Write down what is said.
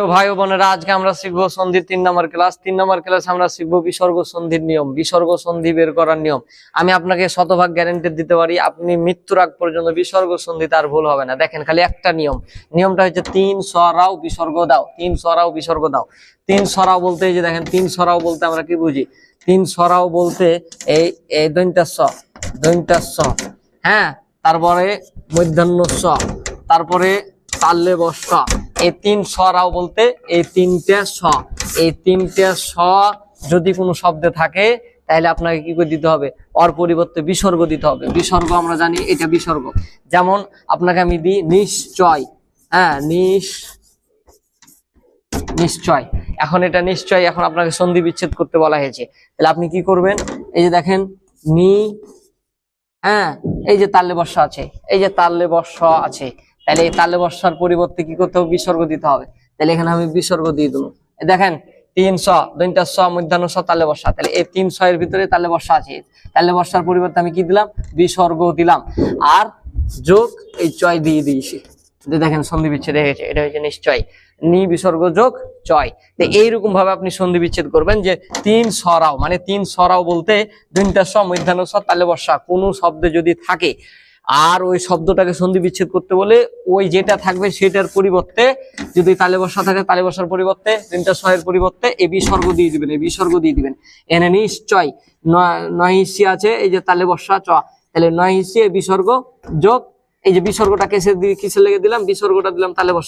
তো ভাই ও বোনেরা, আজকে আমরা শিখব সন্ধির তিন নম্বর ক্লাস তিন নম্বর ক্লাস আমরা শিখব বিসর্গ সন্ধির নিয়ম, বিসর্গ সন্ধি বের করার নিয়ম। আমি আপনাকে শতভাগ গ্যারেন্টি দিতে পারি, আপনি মৃত্যুর আগ পর্যন্ত বিসর্গ সন্ধি তার ভুল হবে না। দেখেন, খালি একটা নিয়ম। নিয়মটা হচ্ছে তিন সরাও বিসর্গ দাও। তিন সরাও বিসর্গ দাও। তিন সরাও বলতে এই যে দেখেন, তিন সরাও বলতে আমরা কি বুঝি? তিন সরাও বলতে এই এই দৈনটা স দৈনটা স। হ্যাঁ তারপরে মধ্যাহ্ন স, তারপরে তাল্লে বস এই তিন সরাও বলতে এই তিনটে স। এই তিনটে স যদি কোনো শব্দে থাকে, তাহলে আপনাকে কি করে দিতে হবে? অর পরিবর্তে বিসর্গ দিতে হবে। বিসর্গ আমরা জানি, এটা বিসর্গ। যেমন আপনাকে আমি দিই নিশ্চয়। হ্যাঁ নিশ, নিশ্চয়। এখন এটা নিশ্চয়, এখন আপনাকে সন্ধি বিচ্ছেদ করতে বলা হয়েছে। তাহলে আপনি কি করবেন? এই যে দেখেন, নি হ্যাঁ এই যে তাল্লে বর্ষা আছে, এই যে তাল্লে বর্ষা আছে। তাহলে এই তাল্লে বর্ষার পরিবর্তে কি করতে হবে? বিসর্গ দিতে হবে। তাহলে এখানে আমি বিসর্গ দিয়ে দেবো। দেখেন তিন শ দৈনটা শ, মধ্যাহ্ন শ, তালে বর্ষা। তাহলে এই তিন এর ভিতরে তালে বর্ষা আছে। তালে বর্ষার পরিবর্তে আমি কি দিলাম? বিসর্গ দিলাম। আর যোগ এই চয় দিয়ে দিয়েছি। দেখেন, সন্ধি বিচ্ছেদ হয়ে গেছে। এটা হচ্ছে নিশ্চয়। নি বিসর্গ যোগ চয়। তো এইরকম ভাবে আপনি সন্ধি বিচ্ছেদ করবেন যে তিন সরাও মানে তিন সরাও বলতে দুইটা স মধ্যাহ্ন স তালে বর্ষা। কোনো শব্দে যদি থাকে আর ওই শব্দটাকে সন্ধি বিচ্ছেদ করতে বলে ওই যেটা থাকবে সেটার পরিবর্তে যদি তালে বসা থাকে তালে বসার পরিবর্তে, তিনটা শয়ের পরিবর্তে এ বিসর্গ দিয়ে দিবেন এ বিসর্গ দিয়ে দিবেন। এনে নিশ্চয় নয় হিসি আছে, এই যে তালে বসা চ, তাহলে নয় হিসি এ বিসর্গ যোগ, এই যে বিসর্গটা কেসে দিয়ে কিসে লেগে দিলাম বিসর্গটা দিলাম তালে বর্ষা।